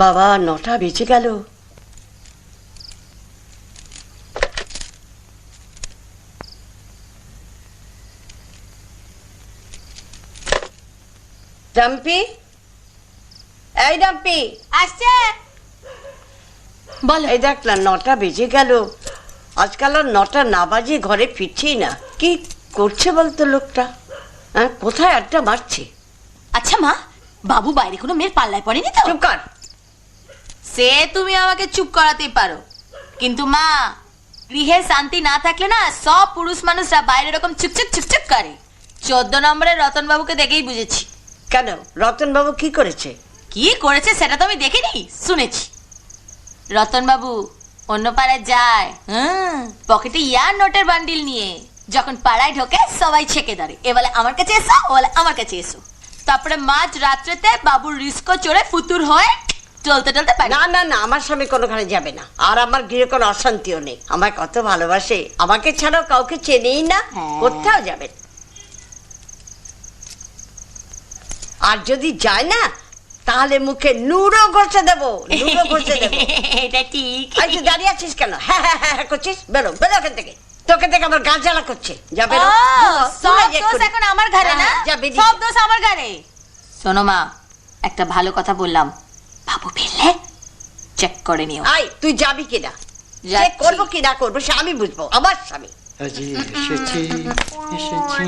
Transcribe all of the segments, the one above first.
বাবা নটা বেঁচে গেল। ডাম্পি? এই ডাম্পি। আসছে। বলো। এই দেখ না নটা বেজে গেল। আজকাল আর নটা না বাজে ঘরে ফিরছেই না। কি করছে বলতো লোকটা? হ্যাঁ কোথায় আড্ডা মারছে? আচ্ছা মা বাবু বাইরে কোনো মেয়ের পাল্লায় পড়েনি তো? চুপ কর। সে তুমি আমাকে চুপ করাতেই পারো। কিন্তু মা গৃহে শান্তি না থাকলে না সব পুরুষ মানুষরা বাইরে এরকম চুপচুপ চুপচুপ করে। চোদ্দ নম্বরের রতন বাবুকে দেখেই বুঝেছি। কেন? রতনবাবু কি করেছে? কি করেছে সেটা তো আমি দেখিনি শুনেছি। রতন বাবু অন্য পাড়ায় যায় হুম পকেটে ইয়ার নোটের বান্ডিল নিয়ে যখন পাড়ায় ঢোকে সবাই ছেকে ধরে। এ বলে আমার কাছে এসো ও বলে আমার কাছে এসো। তারপরে মাঝ রাত্রেতে বাবুর রিস্কো চড়ে ফুতুর হয়ে চলতে চলতে পারে। না না না আমার স্বামী কোনোখানে যাবে না। আর আমার গৃহে কোনো অশান্তিও নেই। আমায় কত ভালোবাসে। আমাকে ছাড়াও কাউকে চেনেই না। হ্যাঁ। কোথাও যাবে না। আর যদি যায় না তাহলে মুখে নুরো ঘষে দেবো। নুরো ঘষে দেবো। এটা ঠিক। তুই দাঁড়িয়ে আছিস কেন? হ্যাঁ হ্যাঁ হ্যাঁ হ্যাঁ করছিস? বেরো বেরো ওখান থেকে। তোকে থেকে আমার গা জ্বালা করছে। যা বেরো। ও, সব দূরে দোষ এক্ষুনি। এখন আমার ঘরে না? হ্যাঁ, যা বেরিয়ে সব যা। দোষ আমার ঘরে শোনো মা একটা ভালো কথা বললাম। বাবু ফিরলে চেক করে নিও। আয় তুই যাবি কিনা। চেক করব কি না করব সে আমি বুঝব আমার স্বামী। আজি এসেছি এসেছি।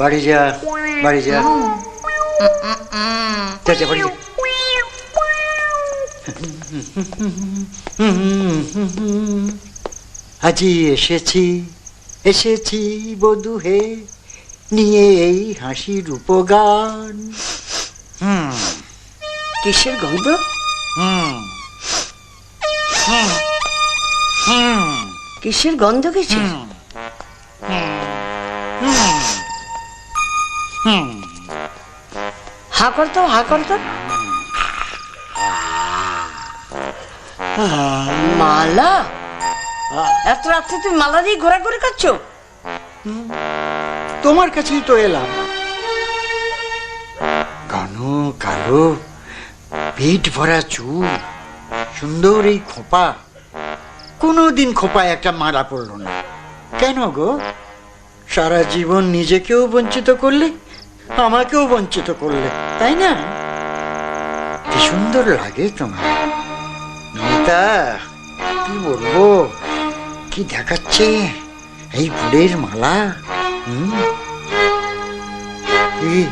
বাড়ি যা বাড়ি যা। যা যা বাড়ি যা। আজি এসেছি এসেছি বধু হে। নিয়ে এই হাসির উপগান হুম। কিসের গন্ধ হুম। হুম। হুম। কিসের গন্ধ হুম। হা কর তো হা কর তো মালা এত রাত্রে তুমি মালা দিয়ে ঘোরাঘুরি করছ? তোমার কাছেই তো এলাম। ঘন কালো পিঠ ভরা চুল, সুন্দর এই খোপা। কোনোদিন খোপায় একটা মারা পড়ল না। কেন গো? সারা জীবন নিজেকেও বঞ্চিত করলে, আমাকেও বঞ্চিত করলে, তাই না? কি সুন্দর লাগে তোমার। নমিতা, কি বলব? কি দেখাচ্ছে এই ফুলের মালা? হুম এই